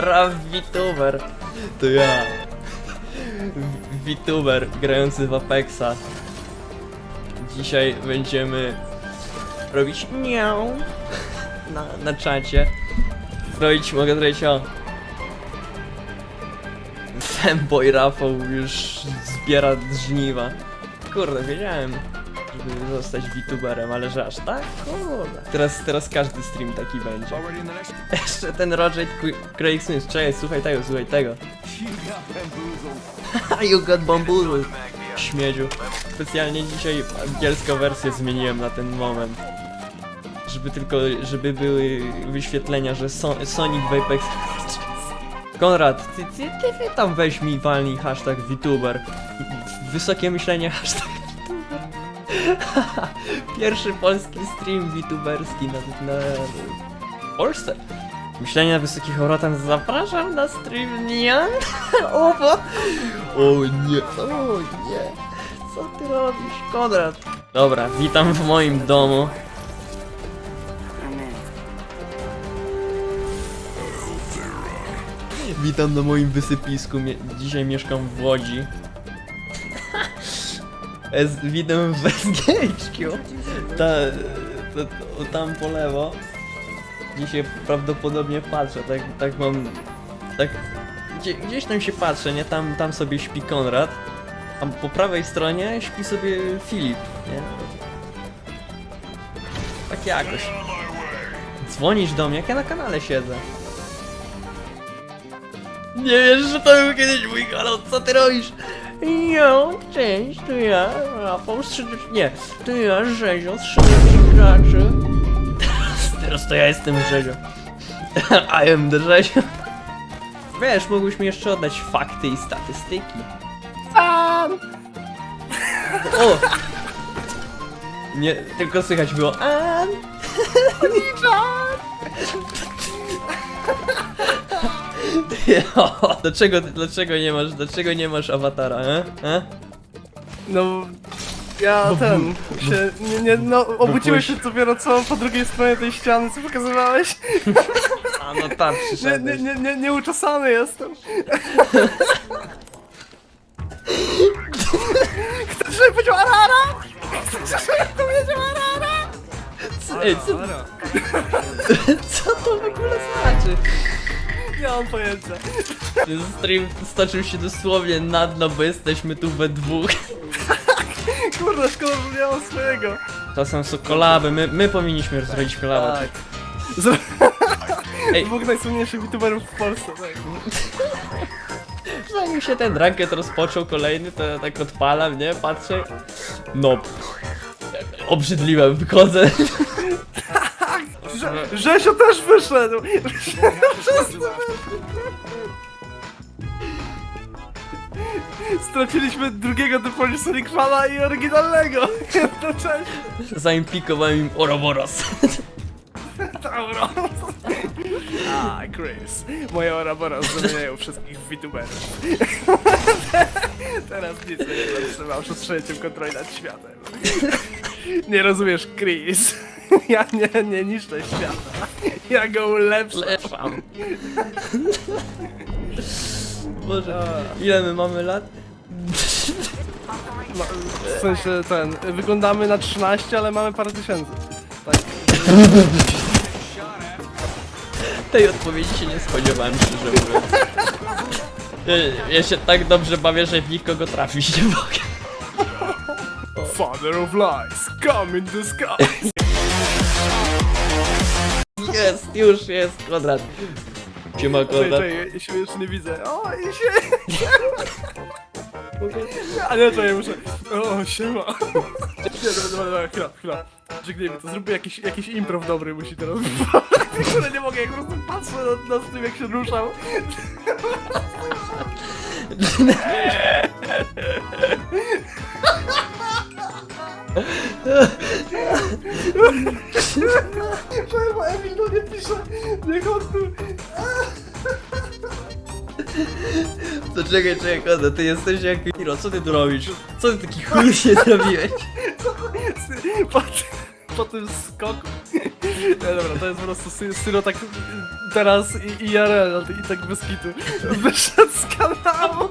Raf VTuber. To ja. VTuber grający w Apexa. Dzisiaj będziemy robić nią na, na czacie. Zrobić, mogę zrobić o. Femboy Rafał już zbiera żniwa. Kurde, wiedziałem, żeby zostać VTuberem, ale że aż tak? Kurde. Teraz, teraz każdy stream taki będzie. Jeszcze ten Roger Craig Smith, czekaj, słuchaj tego, słuchaj tego. you got bamboozled. Śmiedziu. Specjalnie dzisiaj angielską wersję zmieniłem na ten moment. Żeby tylko, żeby były wyświetlenia, że so Sonic w Apex... Konrad, ty, ty, ty, ty tam weź mi walnij hashtag VTuber. Wysokie myślenie hashtag. Pierwszy polski stream VTuberski na, na w Polsce. Myślenie na wysokich obrotach zapraszam na stream Nian. O, bo... o nie, o nie. Co ty robisz, Konrad? Dobra, witam w moim domu. Witam na moim wysypisku. Mie dzisiaj mieszkam w Łodzi. Es, witam w SGHQ. Ta, to, to, tam po lewo. Dzisiaj prawdopodobnie patrzę, tak, tak mam. Tak. Gdzie, gdzieś tam się patrzę, nie? Tam, tam sobie śpi Konrad. A po prawej stronie śpi sobie Filip, nie? Tak jakoś. Dzwonisz do mnie, jak ja na kanale siedzę. Nie wiesz, że to był kiedyś mój kanał, co ty robisz? Jo, cześć, to ja, Rafał Strzydacz... Nie, to ja, Rzezio, Strzydacz graczy. Teraz, teraz to ja jestem Rzezio. I am the Rzezio. Wiesz, mógłbyś mi jeszcze oddać fakty i statystyki. Fan! O! Nie, tylko słychać było An! Dlaczego, dlaczego nie masz, dlaczego nie masz awatara, e? e? No, ja Bo ten, bu- się, nie, nie, no, obudziłeś byłeś- się dopiero co po drugiej stronie tej ściany, co pokazywałeś? A no tam Nie, nie, przyszedłeś. nie, nie, nieuczesany jestem. Chcesz, żebym powiedział Arara? Chcesz, żebym powiedział Arara? Ej, co, co to w ogóle znaczy? Nie mam pojęcia. Ten stream stoczył się dosłownie na dno, bo jesteśmy tu we dwóch. Kurde, szkoda, że nie mam swojego. Czasem są kolaby, my, my powinniśmy zrobić kolaba. Tak. Z... Ej. Dwóch najsłynniejszych youtuberów w Polsce, tak. Zanim się ten ranket rozpoczął kolejny, to ja tak odpalam, nie? Patrzę. No. Obrzydliwe, wychodzę. Że, Rzesio też wyszedł! Straciliśmy drugiego Polish Sonic Fana i oryginalnego! Jednocześnie! Zaimplikowałem im Ouroboros. Tauro! A, Chris. Moje Ouroboros zamieniają wszystkich w VTuberów. Teraz nic nie zatrzymał przed przejęciem kontroli nad światem. Nie rozumiesz, Chris. Ja nie, nie niszczę świata. Ja go ulepszam. Leszam. Boże, ile my mamy lat? No, w sensie ten, wyglądamy na 13, ale mamy parę tysięcy. Tak. Tej odpowiedzi się nie spodziewałem, szczerze mówiąc. Ja, ja się tak dobrze bawię, że w nikogo trafić nie mogę. Father of lies, come in the sky. Jest, już jest, Konrad. Siema, Konrad. czekaj, ja się jeszcze nie widzę. O, i się... A nie, czekaj, muszę... O, siema. Nie, dobra, dobra, dobra, chwila, chwila. Żegnijmy to, zróbmy jakiś, jakiś improv dobry musi teraz być. Kurde, nie mogę, jak po prostu patrzę na, na tym, jak się ruszał. Przerwa, Emil do mnie pisze. Niech on tu... To czekaj, czekaj, Konrad, ty jesteś jak... Hiro, co ty tu robisz? Co ty taki chuj się zrobiłeś? Po, po tym skoku Nie, dobra, to jest po prostu Sy- Syro tak teraz i IRL i tak bez kitu. Wyszedł z kanału.